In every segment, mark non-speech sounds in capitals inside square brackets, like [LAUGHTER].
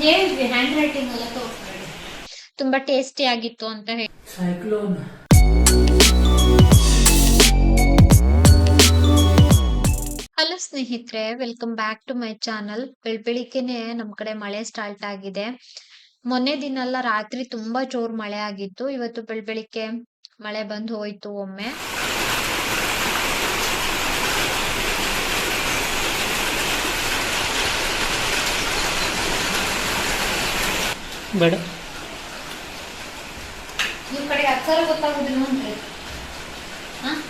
ಹೇಳಿದ್ವಿ hand writing ಎಲ್ಲ ತುಂಬಾ ಟೇಸ್ಟಿ ಆಗಿತ್ತು ಅಂತ ಹೇಳಿ. ಸೈಕ್ಲೋನ್ ಹಲೋ ಸ್ನೇಹಿತರೆ welcome back to my channel ಬೆಳ್ಬೆಳಿಗ್ಗೆನೆ ನಮ್ ಕಡೆ ಮಳೆ ಸ್ಟಾರ್ಟ್ ಆಗಿದೆ. ಮೊನ್ನೆ ದಿನ ಎಲ್ಲ ರಾತ್ರಿ ತುಂಬಾ ಜೋರ್ ಮಳೆ ಆಗಿತ್ತು. ಇವತ್ತು ಬೆಳ್ಬೆಳಿಗ್ಗೆ ಮಳೆ ಬಂದು ಹೋಯ್ತು ಒಮ್ಮೆ. ಬೇಡ. ನಿಮ್ ಕಡೆ ಅಕ್ಷರ ಗೊತ್ತಾಗೋದಿಲ್ಲ ಅಂದ್ರೆ? ಹಾ?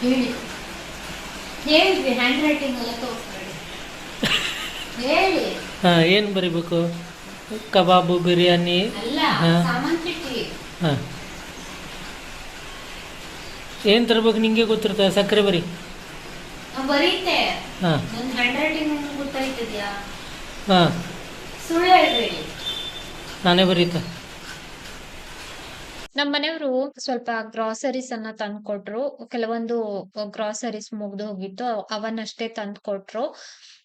ಹೇಳಿ. ಹೇಳಿದ್ವಿ ಹ್ಯಾಂಡ್ ರೈಟಿಂಗ್ ಎಲ್ಲ ತೋರಿಸ್ಬೇಡಿ. ಹೇಳಿ. ಹಾಂ ಏನು ಬರಿಬೇಕು? ಕಬಾಬು ಬಿರಿಯಾನಿ? ಹಾ. ಹಾಂ. ಏನು ತರ್ಬೇಕು ನಿಂಗೆ ಗೊತ್ತಿರ್ತದೆ? ಸಕ್ಕರೆ ಬರಿ. ಬರೀತೆ. ಹಾಂ. ಹ್ಯಾಂಡ್ ರೈಟಿಂಗ್ ಗೊತ್ತಾಯ್ತದ್ಯಾ? ಹಾಂ. ಸುಳ್ಳು ಹೇಳ್ಬೇಡಿ. ನಾನೇ ಬರೀತ. ನಮ್ಮ ಮನೆಯವರು ಸ್ವಲ್ಪ ಗ್ರಾಸರೀಸ್ ಅನ್ನ ತಂದ್ಕೊಟ್ರು. ಕೆಲವೊಂದು ಗ್ರಾಸರೀಸ್ ಮುಗ್ದು ಹೋಗಿತ್ತು. ಅವನ್ನಷ್ಟೇ ತಂದ್ಕೊಟ್ರು.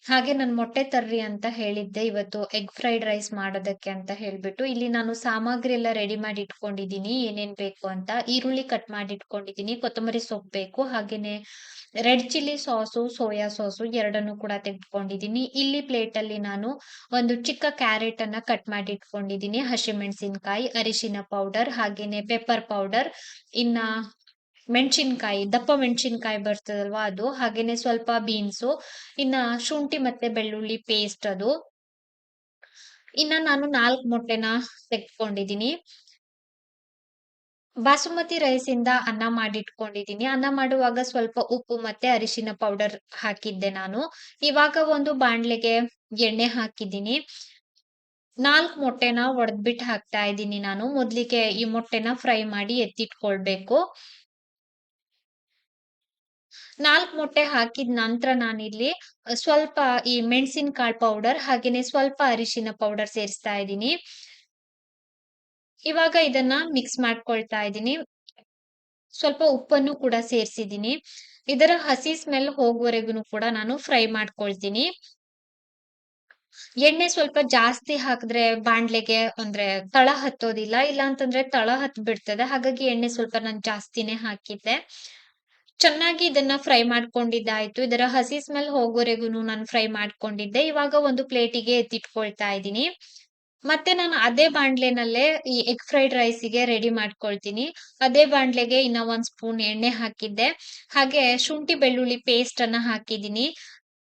ಹಾಗೆ ನಾನು ಮೊಟ್ಟೆ ತರ್ರಿ ಅಂತ ಹೇಳಿದ್ದೆ ಇವತ್ತು ಎಗ್ ಫ್ರೈಡ್ ರೈಸ್ ಮಾಡೋದಕ್ಕೆ ಅಂತ ಹೇಳ್ಬಿಟ್ಟು. ಇಲ್ಲಿ ನಾನು ಸಾಮಗ್ರಿ ಎಲ್ಲ ರೆಡಿ ಮಾಡಿ ಇಟ್ಕೊಂಡಿದ್ದೀನಿ. ಏನೇನ್ ಬೇಕು ಅಂತ. ಈರುಳ್ಳಿ ಕಟ್ ಮಾಡಿ ಇಟ್ಕೊಂಡಿದ್ದೀನಿ. ಕೊತ್ತಂಬರಿ ಸೊಪ್ಪು ಬೇಕು. ಹಾಗೇನೆ red chilli sauce soya sauce ಎರಡನ್ನು ಕೂಡ ತೆಗೆದುಕೊಂಡಿದ್ದೀನಿ. ಇಲ್ಲಿ ಪ್ಲೇಟ್ ಅಲ್ಲಿ ನಾನು ಒಂದು ಚಿಕ್ಕ ಕ್ಯಾರೆಟ್ ಅನ್ನ ಕಟ್ ಮಾಡಿ ಇಟ್ಕೊಂಡಿದ್ದೀನಿ. ಹಸಿಮೆಣಸಿನಕಾಯಿ, ಅರಿಶಿನ ಪೌಡರ್ ಹಾಗೇನೆ ಪೆಪ್ಪರ್ ಪೌಡರ್ ಇನ್ನ ಮೆಣಸಿನ್ಕಾಯಿ, ದಪ್ಪ ಮೆಣಸಿನ್ಕಾಯಿ ಬರ್ತದಲ್ವಾ ಅದು? ಹಾಗೇನೆ ಸ್ವಲ್ಪ ಬೀನ್ಸು ಇನ್ನ ಶುಂಠಿ ಮತ್ತೆ ಬೆಳ್ಳುಳ್ಳಿ ಪೇಸ್ಟ್ ಅದು. ಇನ್ನ ನಾನು ನಾಲ್ಕು ಮೊಟ್ಟೆನ ತೆಗೆದುಕೊಂಡಿದೀನಿ ಬಾಸುಮತಿ ರೈಸ್ ಅನ್ನ ಮಾಡಿಟ್ಕೊಂಡಿದ್ದೀನಿ. ಅನ್ನ ಮಾಡುವಾಗ ಸ್ವಲ್ಪ ಉಪ್ಪು ಮತ್ತೆ ಅರಿಶಿನ ಪೌಡರ್ ಹಾಕಿದ್ದೆ ನಾನು. ಇವಾಗ ಒಂದು ಬಾಣ್ಲೆಗೆ ಎಣ್ಣೆ ಹಾಕಿದ್ದೀನಿ. ನಾಲ್ಕು ಮೊಟ್ಟೆನ ಒಡೆದ್ಬಿಟ್ಟು ಹಾಕ್ತಾ ಇದ್ದೀನಿ ನಾನು. ಮೊದ್ಲಿಗೆ ಈ ಮೊಟ್ಟೆನ ಫ್ರೈ ಮಾಡಿ ಎತ್ತಿಟ್ಕೊಳ್ಬೇಕು. ನಾಲ್ಕು ಮೊಟ್ಟೆ ಹಾಕಿದ ನಂತರ ನಾನಿಲ್ಲಿ ಸ್ವಲ್ಪ ಈ ಮೆಣಸಿನಕಾಳು ಪೌಡರ್ ಹಾಗೇನೆ ಸ್ವಲ್ಪ ಅರಿಶಿನ ಪೌಡರ್ ಸೇರಿಸ್ತಾ ಇದ್ದೀನಿ. ಇವಾಗ ಇದನ್ನ ಮಿಕ್ಸ್ ಮಾಡ್ಕೊಳ್ತಾ ಇದ್ದೀನಿ. ಸ್ವಲ್ಪ ಉಪ್ಪನ್ನು ಕೂಡ ಸೇರಿಸಿದ್ದೀನಿ. ಇದರ ಹಸಿ ಸ್ಮೆಲ್ ಹೋಗುವವರೆಗೂ ಕೂಡ ನಾನು ಫ್ರೈ ಮಾಡ್ಕೊಳ್ತೀನಿ. ಎಣ್ಣೆ ಸ್ವಲ್ಪ ಜಾಸ್ತಿ ಹಾಕಿದ್ರೆ ಬಾಂಡ್ಲೆಗೆ ಅಂದ್ರೆ ತಳ ಹತ್ತೋದಿಲ್ಲ ಇಲ್ಲ ಅಂತಂದ್ರೆ ತಳ ಹತ್ ಬಿಡ್ತದೆ ಹಾಗಾಗಿ ಎಣ್ಣೆ ಸ್ವಲ್ಪ ನಾನು ಜಾಸ್ತಿನೇ ಹಾಕಿದ್ದೆ. ಚೆನ್ನಾಗಿ ಇದನ್ನ ಫ್ರೈ ಮಾಡ್ಕೊಂಡಿದ್ದಾಯ್ತು. ಇದರ ಹಸಿ ಸ್ಮೆಲ್ ಹೋಗೋರೆಗೂ ನಾನು ಫ್ರೈ ಮಾಡ್ಕೊಂಡಿದ್ದೆ. ಇವಾಗ ಒಂದು ಪ್ಲೇಟಿಗೆ ಎತ್ತಿಟ್ಕೊಳ್ತಾ ಇದ್ದೀನಿ. ಮತ್ತೆ ನಾನು ಅದೇ ಬಾಂಡ್ಲೆನಲ್ಲೇ ಈ ಎಗ್ ಫ್ರೈಡ್ ರೈಸಿಗೆ ರೆಡಿ ಮಾಡ್ಕೊಳ್ತೀನಿ. ಅದೇ ಬಾಂಡ್ಲೆಗೆ ಇನ್ನ ಒಂದ್ ಸ್ಪೂನ್ ಎಣ್ಣೆ ಹಾಕಿದ್ದೆ. ಹಾಗೆ ಶುಂಠಿ ಬೆಳ್ಳುಳ್ಳಿ ಪೇಸ್ಟ್ ಅನ್ನ ಹಾಕಿದ್ದೀನಿ.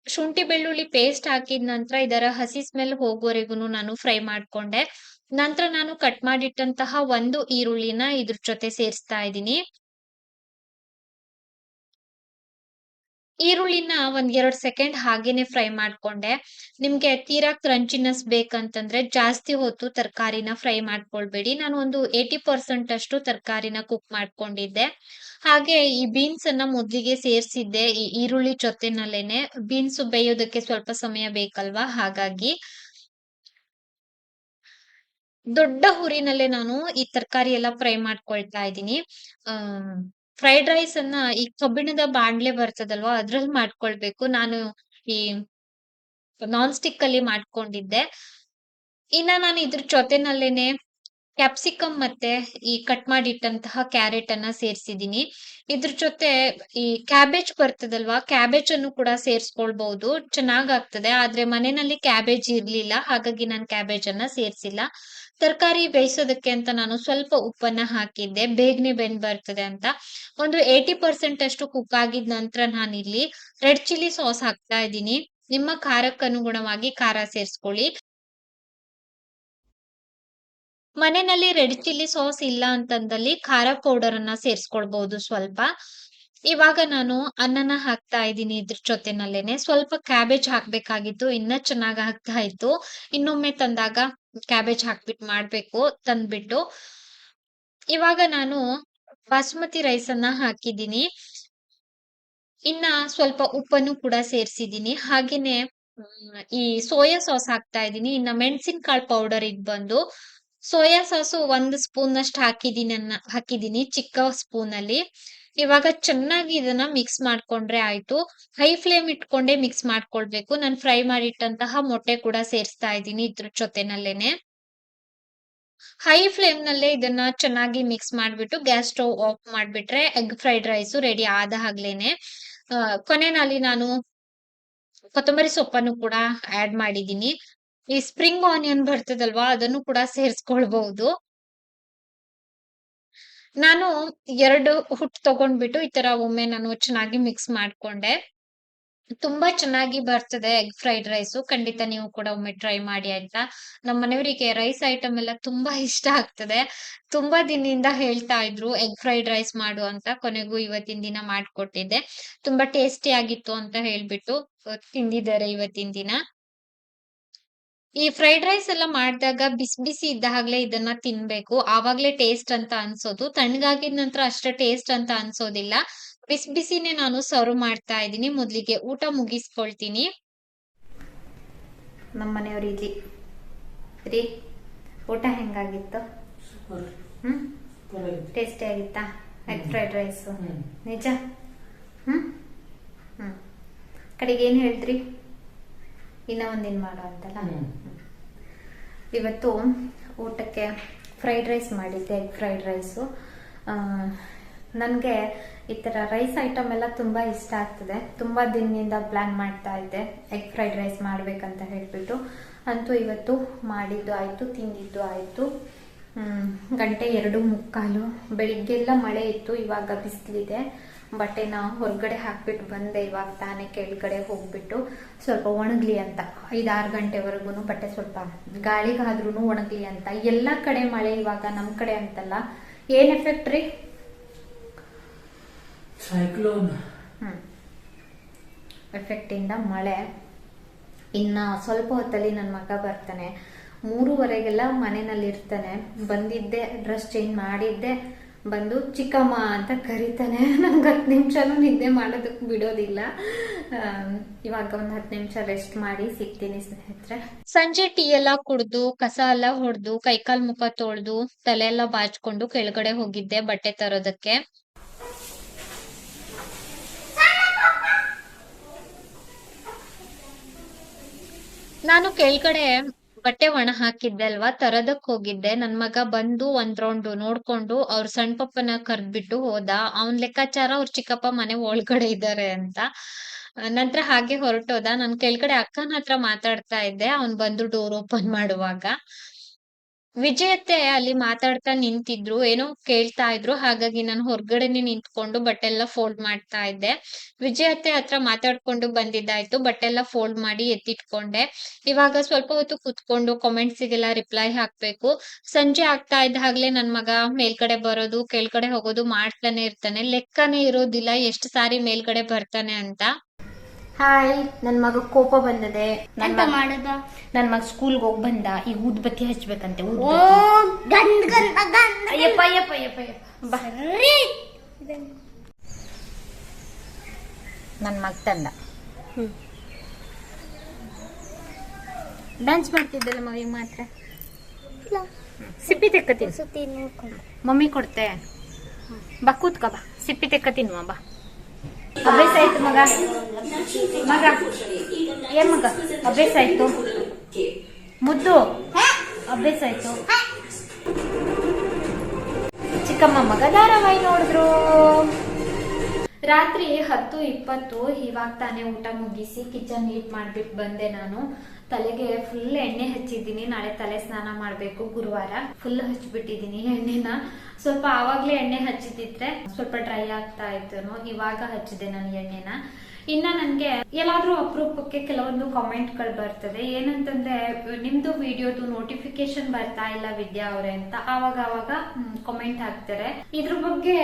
ಶುಂಠಿ ಬೆಳ್ಳುಳ್ಳಿ ಪೇಸ್ಟ್ ಹಾಕಿದ ನಂತರ ಇದರ ಹಸಿ ಸ್ಮೆಲ್ ಹೋಗೋವರೆಗೂ ನಾನು ಫ್ರೈ ಮಾಡ್ಕೊಂಡೆ. ನಂತರ ನಾನು ಕಟ್ ಮಾಡಿಟ್ಟಂತಹ ಒಂದು ಈರುಳ್ಳಿನ ಇದ್ರ ಜೊತೆ ಸೇರಿಸ್ತಾ ಇದ್ದೀನಿ. ಈರುಳ್ಳಿನ ಒಂದ್ ಎರಡ್ ಸೆಕೆಂಡ್ ಹಾಗೇನೆ ಫ್ರೈ ಮಾಡ್ಕೊಂಡೆ. ನಿಮ್ಗೆ ತೀರಾ ಕ್ರಂಚಿನೆಸ್ ಬೇಕಂತಂದ್ರೆ ಜಾಸ್ತಿ ಹೊತ್ತು ತರಕಾರಿನ ಫ್ರೈ ಮಾಡ್ಕೊಳ್ಬೇಡಿ. ನಾನು ಒಂದು ಏಟಿ ಪರ್ಸೆಂಟ್ ಅಷ್ಟು ತರಕಾರಿನ ಕುಕ್ ಮಾಡ್ಕೊಂಡಿದ್ದೆ. ಹಾಗೆ ಈ ಬೀನ್ಸ್ ಅನ್ನ ಮೊದ್ಲಿಗೆ ಸೇರ್ಸಿದ್ದೆ ಈ ಈರುಳ್ಳಿ ಜೊತೆನಲ್ಲೇನೆ. ಬೀನ್ಸ್ ಬೇಯೋದಕ್ಕೆ ಸ್ವಲ್ಪ ಸಮಯ ಬೇಕಲ್ವಾ? ಹಾಗಾಗಿ ದೊಡ್ಡ ಹುರಿನಲ್ಲೇ ನಾನು ಈ ತರಕಾರಿ ಎಲ್ಲ ಫ್ರೈ ಮಾಡ್ಕೊಳ್ತಾ ಇದ್ದೀನಿ. ಅಹ್ ಫ್ರೈಡ್ ರೈಸ್ ಅನ್ನ ಈ ಕಬ್ಬಿಣದ ಬಾಂಡ್ಲೆ ಬರ್ತದಲ್ವಾ, ಅದ್ರಲ್ಲಿ ಮಾಡ್ಕೊಳ್ಬೇಕು. ನಾನು ಈ ನಾನ್ ಸ್ಟಿಕ್ ಅಲ್ಲಿ ಮಾಡ್ಕೊಂಡಿದ್ದೆ. ಇನ್ನ ನಾನು ಇದ್ರ ಜೊತೆನಲ್ಲೇನೆ ಕ್ಯಾಪ್ಸಿಕಮ್ ಮತ್ತೆ ಈ ಕಟ್ ಮಾಡಿಟ್ಟಂತಹ ಕ್ಯಾರೆಟ್ ಅನ್ನ ಸೇರ್ಸಿದೀನಿ ಇದ್ರ ಜೊತೆ ಈ ಕ್ಯಾಬೇಜ್ ಬರ್ತದಲ್ವಾ ಕ್ಯಾಬೇಜ್ ಅನ್ನು ಕೂಡ ಸೇರ್ಸ್ಕೊಳ್ಬಹುದು ಚೆನ್ನಾಗಾಗ್ತದೆ ಆದ್ರೆ ಮನೆಯಲ್ಲಿ ಕ್ಯಾಬೇಜ್ ಇರ್ಲಿಲ್ಲ, ಹಾಗಾಗಿ ನಾನು ಕ್ಯಾಬೇಜ್ ಅನ್ನ ಸೇರ್ಸಿಲ್ಲ. ತರಕಾರಿ ಬೇಯಿಸೋದಕ್ಕೆ ಅಂತ ನಾನು ಸ್ವಲ್ಪ ಉಪ್ಪನ್ನ ಹಾಕಿದ್ದೆ. ಬೇಗನೆ ಬೆಂದ್ ಬರ್ತದೆ ಅಂತ. ಒಂದು ಏಟಿ ಪರ್ಸೆಂಟ್ ಅಷ್ಟು ಕುಕ್ ಆಗಿದ ನಂತರ ಇಲ್ಲಿ ರೆಡ್ ಚಿಲ್ಲಿ ಸಾಸ್ ಹಾಕ್ತಾ ಇದ್ದೀನಿ. ನಿಮ್ಮ ಖಾರಕ್ಕೆ ಅನುಗುಣವಾಗಿ ಖಾರ ಸೇರಿಸ್ಕೊಳ್ಳಿ. ಮನೆಯಲ್ಲಿ ರೆಡ್ ಚಿಲ್ಲಿ ಸಾಸ್ ಇಲ್ಲ ಅಂತಂದಲ್ಲಿ ಖಾರ ಪೌಡರ್ ಅನ್ನ ಸೇರಿಸ್ಕೊಳ್ಬಹುದು ಸ್ವಲ್ಪ. ಇವಾಗ ನಾನು ಅನ್ನನ ಹಾಕ್ತಾ ಇದ್ದೀನಿ ಇದ್ರ ಜೊತೆನಲ್ಲೇನೆ. ಸ್ವಲ್ಪ ಕ್ಯಾಬೇಜ್ ಹಾಕ್ಬೇಕಾಗಿತ್ತು. ಇನ್ನ ಚೆನ್ನಾಗ್ ಆಗ್ತಾ ಇತ್ತು. ಇನ್ನೊಮ್ಮೆ ತಂದಾಗ ಕ್ಯಾಬೇಜ್ ಹಾಕ್ಬಿಟ್ಟು ಮಾಡ್ಬೇಕು, ತಂದ್ಬಿಟ್ಟು. ಇವಾಗ ನಾನು ಬಾಸ್ಮತಿ ರೈಸ್ ಅನ್ನ ಹಾಕಿದ್ದೀನಿ. ಇನ್ನ ಸ್ವಲ್ಪ ಉಪ್ಪನ್ನು ಕೂಡ ಸೇರಿಸಿದ್ದೀನಿ. ಹಾಗೇನೆ ಈ ಸೋಯಾ ಸಾಸ್ ಹಾಕ್ತಾ ಇದ್ದೀನಿ. ಇನ್ನ ಮೆಣಸಿನಕಾಳು ಪೌಡರ್ ಇದ್ ಬಂದು ಸೋಯಾ ಸಾಸು ಒಂದು ಸ್ಪೂನ್ ಅಷ್ಟು ಹಾಕಿದೀನಿ ಹಾಕಿದೀನಿ ಚಿಕ್ಕ ಸ್ಪೂನ್ ಅಲ್ಲಿ. ಇವಾಗ ಚೆನ್ನಾಗಿ ಇದನ್ನ ಮಿಕ್ಸ್ ಮಾಡ್ಕೊಂಡ್ರೆ ಆಯ್ತು. ಹೈ ಫ್ಲೇಮ್ ಇಟ್ಕೊಂಡೆ ಮಿಕ್ಸ್ ಮಾಡ್ಕೊಳ್ಬೇಕು. ನಾನು ಫ್ರೈ ಮಾಡಿಟ್ಟಂತಹ ಮೊಟ್ಟೆ ಕೂಡ ಸೇರಿಸ್ತಾ ಇದ್ದೀನಿ ಇದ್ರ ಜೊತೆನಲ್ಲೇನೆ. ಹೈ ಫ್ಲೇಮ್ ನಲ್ಲೇ ಇದನ್ನ ಚೆನ್ನಾಗಿ ಮಿಕ್ಸ್ ಮಾಡ್ಬಿಟ್ಟು ಗ್ಯಾಸ್ ಸ್ಟವ್ ಆಫ್ ಮಾಡ್ಬಿಟ್ರೆ ಎಗ್ ಫ್ರೈಡ್ ರೈಸ್ ರೆಡಿ ಆದ ಹಾಗ್ಲೇನೆ. ಆ, ಕೊನೆನಲ್ಲಿ ನಾನು ಕೊತ್ತಂಬರಿ ಸೊಪ್ಪನ್ನು ಕೂಡ ಆಡ್ ಮಾಡಿದೀನಿ. ಈ ಸ್ಪ್ರಿಂಗ್ ಆನಿಯನ್ ಬರ್ತದಲ್ವಾ, ಅದನ್ನು ಕೂಡ ಸೇರಿಸ್ಕೊಳ್ಬಹುದು. ನಾನು ಎರಡು ಹುಟ್ಟು ತಗೊಂಡ್ಬಿಟ್ಟು ಈ ತರ ಒಮ್ಮೆ ನಾನು ಚೆನ್ನಾಗಿ ಮಿಕ್ಸ್ ಮಾಡ್ಕೊಂಡೆ. ತುಂಬಾ ಚೆನ್ನಾಗಿ ಬರ್ತದೆ ಎಗ್ ಫ್ರೈಡ್ ರೈಸ್ ಖಂಡಿತ ನೀವು ಕೂಡ ಒಮ್ಮೆ ಟ್ರೈ ಮಾಡಿ ಆಯ್ತಾ? ನಮ್ಮ ಮನೆಯವರಿಗೆ ರೈಸ್ ಐಟಮ್ ಎಲ್ಲ ತುಂಬಾ ಇಷ್ಟ ಆಗ್ತದೆ. ತುಂಬಾ ದಿನದಿಂದ ಹೇಳ್ತಾ ಇದ್ರು ಎಗ್ ಫ್ರೈಡ್ ರೈಸ್ ಮಾಡು ಅಂತ ಕೊನೆಗೂ ಇವತ್ತಿನ ದಿನ ಮಾಡ್ಕೊಟ್ಟಿದ್ದೆ. ತುಂಬಾ ಟೇಸ್ಟಿ ಆಗಿತ್ತು ಅಂತ ಹೇಳ್ಬಿಟ್ಟು ತಿಂದಿದ್ದಾರೆ ಇವತ್ತಿನ ದಿನ. ಈ ಫ್ರೈಡ್ ರೈಸ್ ಎಲ್ಲ ಮಾಡಿದಾಗ ಬಿಸಿ ಬಿಸಿ ಇದ್ದಾಗಲೇ ಇದನ್ನ ತಿನ್ಬೇಕು. ಆವಾಗ್ಲೇ ಟೇಸ್ಟ್ ಅಂತ ಅನ್ಸೋದು. ತಣ್ಣಗಾಗಿದ ನಂತರ ಅಷ್ಟೇ ಟೇಸ್ಟ್ ಅಂತ ಅನ್ಸೋದಿಲ್ಲ. ಬಿಸಿ ಬಿಸಿನೇ ನಾನು ಸರ್ವ್ ಮಾಡ್ತಾ ಇದ್ದೀನಿ. ಮೊದಲಿಗೆ ಊಟ ಮುಗಿಸ್ಕೊಳ್ತೀನಿ. ನಮ್ಮ ಮನೆಯವ್ರು ಇಲ್ಲಿ ರೀ ಊಟ ಹೆಂಗಾಗಿತ್ತು? ಹ್ಮ್? ಟೇಸ್ಟಿ ಆಗಿತ್ತಾ? ಎಗ್ ಫ್ರೈಡ್ ರೈಸು ನಿಜ? ಹ್ಮ್? ಹ್ಮ್. ಕಡೆಗೆ ಏನು ಹೇಳಿದ್ರಿ? ಇನ್ನ ಒಂದಿನ ಮಾಡೋ ಅಂತಲ್ಲ. ಇವತ್ತು ಊಟಕ್ಕೆ ಫ್ರೈಡ್ ರೈಸ್ ಮಾಡಿದ್ದೆ ಎಗ್ ಫ್ರೈಡ್ ರೈಸು ನನಗೆ ಈ ಥರ ರೈಸ್ ಐಟಮ್ ಎಲ್ಲ ತುಂಬ ಇಷ್ಟ ಆಗ್ತದೆ. ತುಂಬ ದಿನದಿಂದ ಪ್ಲ್ಯಾನ್ ಮಾಡ್ತಾ ಇದ್ದೆ ಎಗ್ ಫ್ರೈಡ್ ರೈಸ್ ಮಾಡಬೇಕಂತ ಹೇಳಿಬಿಟ್ಟು. ಅಂತೂ ಇವತ್ತು ಮಾಡಿದ್ದು ಆಯಿತು, ತಿಂದಿದ್ದು ಆಯಿತು. ಗಂಟೆ ಎರಡು ಮುಕ್ಕಾಲು. ಬೆಳಿಗ್ಗೆಲ್ಲ ಮಳೆ ಇತ್ತು, ಇವಾಗ ಬಿಸಿಲಿದೆ. ಬಟ್ಟೆನ ಹೊರಗಡೆ ಹಾಕ್ಬಿಟ್ಟು ಬಂದೆ ಇವಾಗ ತಾನೇ ಕೆಳಗಡೆ ಹೋಗ್ಬಿಟ್ಟು ಸ್ವಲ್ಪ ಒಣಗ್ಲಿ ಅಂತ. ಐದಾರು ಗಂಟೆವರೆಗೂ ಬಟ್ಟೆ ಸ್ವಲ್ಪ ಗಾಳಿಗಾದ್ರೂ ಒಣಗ್ಲಿ ಅಂತ. ಎಲ್ಲ ಕಡೆ ಮಳೆ ಇವಾಗ ನಮ್ಮ ಕಡೆ ಅಂತಲ್ಲ. ಏನ್ ಎಫೆಕ್ಟ್ ರೀ? ಸೈಕ್ಲೋನ್ ಹ್ಮ್. ಎಫೆಕ್ಟಿಂದ ಮಳೆ. ಇನ್ನ ಸ್ವಲ್ಪ ಹೊತ್ತಲ್ಲಿ ನನ್ನ ಮಗ ಬರ್ತಾನೆ. ಮೂರುವರೆಗೆಲ್ಲ ಮನೆಯಲ್ಲಿ ಇರ್ತಾನೆ ಬಂದಿದ್ದೆ ಡ್ರೆಸ್ ಚೇಂಜ್ ಮಾಡಿದ್ದೆ. ಬಂದು, ಚಿಕ್ಕಮ್ಮ ಅಂತ ಕರೀತಾನೆ. [LAUGHS] ನಂಗೆ ಹತ್ತು ನಿಮಿಷನೂ ನಿದ್ದೆ ಮಾಡೋದಕ್ಕೆ ಬಿಡೋದಿಲ್ಲ. ಇವಾಗ ಒಂದು ಹತ್ತು ನಿಮಿಷ ರೆಸ್ಟ್ ಮಾಡಿ ಸಿಗ್ತೀನಿ ಸ್ನೇಹಿತರೆ. ಸಂಜೆ ಟೀ ಎಲ್ಲ ಕುಡ್ದು, ಕಸ ಎಲ್ಲ ಹೊಡೆದು, ಕೈಕಾಲ್ ಮುಖ ತೊಳ್ದು, ತಲೆ ಎಲ್ಲ ಬಾಚ್ಕೊಂಡು ಕೆಳಗಡೆ ಹೋಗಿದ್ದೆ ಬಟ್ಟೆ ತರೋದಕ್ಕೆ. ನಾನು ಕೆಳಗಡೆ ಬಟ್ಟೆ ಒಣ ಹಾಕಿದ್ದೆ ಅಲ್ವಾ? ತರೋದಕ್ ಹೋಗಿದ್ದೆ. ನನ್ ಮಗ ಬಂದು ಒಂದ್ ರೌಂಡ್ ನೋಡ್ಕೊಂಡು ಅವ್ರ ಸಣ್ಣ ಪಪ್ಪನ ಕರ್ದ್ಬಿಟ್ಟು ಹೋದ. ಅವನ್ ಲೆಕ್ಕಾಚಾರ ಅವ್ರ ಚಿಕ್ಕಪ್ಪ ಮನೆ ಒಳಗಡೆ ಇದ್ದಾರೆ ಅಂತ. ನಂತರ ಹಾಗೆ ಹೊರಟೋದ. ನನ್ ಕೆಳಗಡೆ ಅಕ್ಕನ ಹತ್ರ ಮಾತಾಡ್ತಾ ಇದ್ದೆ. ಅವ್ನ್ ಬಂದು ಡೋರ್ ಓಪನ್ ಮಾಡುವಾಗ. ವಿಜಯತ್ತೆ ಅಲ್ಲಿ ಮಾತಾಡ್ತಾ ನಿಂತಿದ್ರು, ಏನೋ ಕೇಳ್ತಾ ಇದ್ರು. ಹಾಗಾಗಿ ನಾನು ಹೊರಗಡೆನೆ ನಿಂತ್ಕೊಂಡು ಬಟ್ಟೆ ಎಲ್ಲ ಫೋಲ್ಡ್ ಮಾಡ್ತಾ ಇದ್ದೆ. ವಿಜಯತೆ ಹತ್ರ ಮಾತಾಡ್ಕೊಂಡು ಬಂದಿದ್ದಾಯ್ತು. ಬಟ್ಟೆ ಎಲ್ಲ ಫೋಲ್ಡ್ ಮಾಡಿ ಎತ್ತಿಟ್ಕೊಂಡೆ. ಇವಾಗ ಸ್ವಲ್ಪ ಹೊತ್ತು ಕುತ್ಕೊಂಡು ಕಾಮೆಂಟ್ಸಿಗೆಲ್ಲ ರಿಪ್ಲೈ ಹಾಕ್ಬೇಕು. ಸಂಜೆ ಆಗ್ತಾ ಇದ್ದಾಗ್ಲೇ ನನ್ ಮಗ ಮೇಲ್ಗಡೆ ಬರೋದು, ಕೆಳ್ಗಡೆ ಹೋಗೋದು ಮಾಡ್ತಾನೆ ಇರ್ತಾನೆ. ಲೆಕ್ಕನೇ ಇರೋದಿಲ್ಲ. ಎಷ್ಟು ಸಾರಿ ಮೇಲ್ಗಡೆ ಬರ್ತಾನೆ ಅಂತ. ಹಾಯ್ ನನ್ ಮಗ ಕೋಪ ಬಂದದೆ. ಎಂತ ಮಾಡದ? ನನ್ನ ಮಗ ಸ್ಕೂಲ್ಗೆ ಹೋಗ್ ಬಂದ. ಈಗ ಊದ್ಬತ್ತಿ ಹಚ್ಬೇಕಂತೆ ನನ್ ಊದ್ಬತ್ತಿ ಗಂಡ್ ಗಂಡ ಗಂಡ ಅಯ್ಯಪ್ಪ ಅಯ್ಯಪ್ಪ ಅಯ್ಯಪ್ಪ ಅಯ್ಯಪ್ಪ. ಬಾ. ರೀ ನನ್ನ ಮಗ ತಂದ. ಡ್ಯಾನ್ಸ್ ಮಾಡ್ತಿದ್ದಲ್ಲ ಮಗ ಮಾತ್ರ? ಸಿಪ್ಪಿ ತೆಕ್ಕತಿ ಸುತ್ತಿ ನೋಡ್ಕೊಂಡು. ಮಮ್ಮಿ ಕೊಡ್ತೆ. ಬಾ ಕೂತ್ಕ ಬಾ. ಸಿಪ್ಪಿ ತೆಕ್ಕತಿನ್ವಾ ಬಾ. ಅಭ್ಯಾಸ ಆಯ್ತು ಮಗ? ಮಗ, ಏನ್ ಮಗ? ಅಭ್ಯಾಸ ಆಯ್ತು? ಮುದ್ದು, ಅಭ್ಯಾಸ ಆಯ್ತು? ಚಿಕ್ಕಮ್ಮ ಮಗ ಧಾರಾವಾಹಿ ನೋಡಿದ್ರು. ರಾತ್ರಿ ಹತ್ತು ಇಪ್ಪತ್ತು, ಇವಾಗ ತಾನೇ ಊಟ ಮುಗಿಸಿ ಕಿಚನ್ ನೀಟ್ ಮಾಡ್ಬಿಟ್ಟು ಬಂದೆ ನಾನು. ತಲೆಗೆ ಫುಲ್ ಎಣ್ಣೆ ಹಚ್ಚಿದ್ದೀನಿ. ನಾಳೆ ತಲೆ ಸ್ನಾನ ಮಾಡಬೇಕು ಗುರುವಾರ. ಫುಲ್ ಹಚ್ಬಿಟ್ಟಿದ್ದೀನಿ ಎಣ್ಣೆನ. ಸ್ವಲ್ಪ ಆವಾಗ್ಲೇ ಎಣ್ಣೆ ಹಚ್ಚಿದ್ದಿದ್ರೆ ಸ್ವಲ್ಪ ಡ್ರೈ ಆಗ್ತಾ ಇತ್ತು ಇವಾಗ ಹಚ್ಚಿದೆ ನಾನು ಎಣ್ಣೆನ. ಇನ್ನ ನನ್ಗೆ ಎಲ್ಲಾದ್ರೂ ಅಪರೂಪಕ್ಕೆ ಕೆಲವೊಂದು ಕಾಮೆಂಟ್ಗಳು ಬರ್ತದೆ. ಏನಂತಂದ್ರೆ, ನಿಮ್ದು ವಿಡಿಯೋದು ನೋಟಿಫಿಕೇಶನ್ ಬರ್ತಾ ಇಲ್ಲ ವಿದ್ಯಾ ಅವ್ರೆ ಅಂತ. ಆವಾಗ ಅವಾಗ ಕಾಮೆಂಟ್ ಹಾಕ್ತಾರೆ. ಇದ್ರ ಬಗ್ಗೆ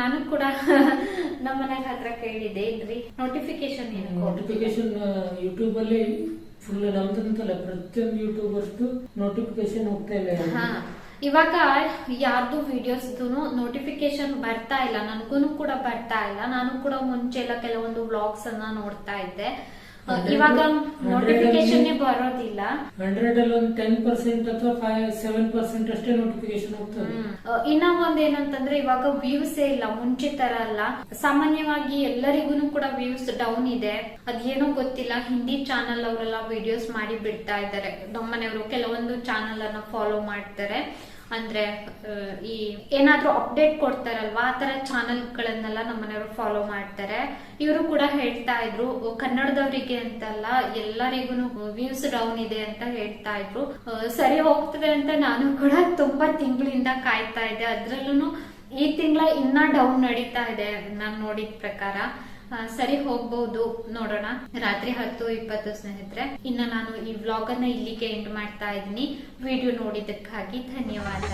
ನಾನು ಕೂಡ [LAUGHS] ನಮ್ಮ ಮನೆ ಹತ್ರ ಕೇಳಿದೆ ಇಲ್ರಿ ನೋಟಿಫಿಕೇಶನ್ ಏನು ನೋಟಿಫಿಕೇಶನ್ ಯೂಟ್ಯೂಬ್ ಅಲ್ಲಿ ಫುಲ್ ನಮ್ದಂತಲ್ಲ, ಪ್ರತಿಯೊಂದು ಯೂಟ್ಯೂಬರ್ಸ್ದು ನೋಟಿಫಿಕೇಶನ್ ಹೋಗ್ತಾ ಇಲ್ಲ ಹಾ, ಇವಾಗ ಯಾರ್ದು ವಿಡಿಯೋಸ್ ನೋಟಿಫಿಕೇಶನ್ ಬರ್ತಾ ಇಲ್ಲ. ನನಗೂ ಕೂಡ ಬರ್ತಾ ಇಲ್ಲ. ನಾನು ಕೂಡ ಮುಂಚೆ ಎಲ್ಲ ಕೆಲವೊಂದು ವ್ಲಾಗ್ಸ್ ಅನ್ನ ನೋಡ್ತಾ ಇದ್ದೆ. ಇವಾಗ ನೋಟಿಫಿಕೇಶನ್ ಬರೋದಿಲ್ಲ ಹಂಡ್ರೆಡ್ ಅಲ್ಲಿ ಒಂದು ಟೆನ್ ಪರ್ಸೆಂಟ್ ಅಥವಾ ಫೈವ್ ಸೆವೆನ್ ಪರ್ಸೆಂಟ್ ಅಷ್ಟೇ ನೋಟಿಫಿಕೇಶನ್ ಹೋಗ್ತದೆ. ಇನ್ನ ಒಂದ್ ಏನಂತಂದ್ರೆ ಇವಾಗ ವ್ಯೂಸ್ ಇಲ್ಲ ಮುಂಚೆ ತರ ಅಲ್ಲ. ಸಾಮಾನ್ಯವಾಗಿ ಎಲ್ಲರಿಗೂ ಕೂಡ ವ್ಯೂಸ್ ಡೌನ್ ಇದೆ. ಅದೇನೋ ಗೊತ್ತಿಲ್ಲ ಹಿಂದಿ ಚಾನಲ್ ಅವರೆಲ್ಲ ವಿಡಿಯೋಸ್ ಮಾಡಿ ಬಿಡ್ತಾ ಇದ್ದಾರೆ. ನಮ್ಮನೆಯವರು ಕೆಲವೊಂದು ಚಾನಲ್ ಅನ್ನ ಫಾಲೋ ಮಾಡ್ತಾರೆ. ಅಂದ್ರೆ ಈ ಏನಾದ್ರೂ ಅಪ್ಡೇಟ್ ಕೊಡ್ತಾರಲ್ವಾ? ಆ ತರ ಚಾನಲ್ ಗಳನ್ನೆಲ್ಲ ನಮ್ಮನೆಯವರು ಫಾಲೋ ಮಾಡ್ತಾರೆ. ಇವರು ಕೂಡ ಹೇಳ್ತಾ ಇದ್ರು ಕನ್ನಡದವರಿಗೆ ಅಂತಲ್ಲ, ಎಲ್ಲರಿಗೂ ವ್ಯೂಸ್ ಡೌನ್ ಇದೆ ಅಂತ ಹೇಳ್ತಾ ಇದ್ರು. ಸರಿ ಹೋಗ್ತದೆ ಅಂತ ನಾನು ಕೂಡ ತುಂಬಾ ತಿಂಗಳಿಂದ ಕಾಯ್ತಾ ಇದ್ದೆ. ಅದ್ರಲ್ಲೂ ಈ ತಿಂಗಳ ಇನ್ನ ಡೌನ್ ನಡೀತಾ ಇದೆ, ನಾನು ನೋಡಿದ ಪ್ರಕಾರ. ಸರಿ ಹೋಗ್ಬಹುದು ನೋಡೋಣ. ರಾತ್ರಿ ಹತ್ತು ಇಪ್ಪತ್ತು ಸ್ನೇಹಿತರೆ, ಇನ್ನ ನಾನು ಈ ವ್ಲಾಗ್ ಅನ್ನ ಇಲ್ಲಿಗೆ ಎಂಡ್ ಮಾಡ್ತಾ ಇದ್ದೀನಿ. ವಿಡಿಯೋ ನೋಡಿದ್ದಕ್ಕಾಗಿ ಧನ್ಯವಾದ.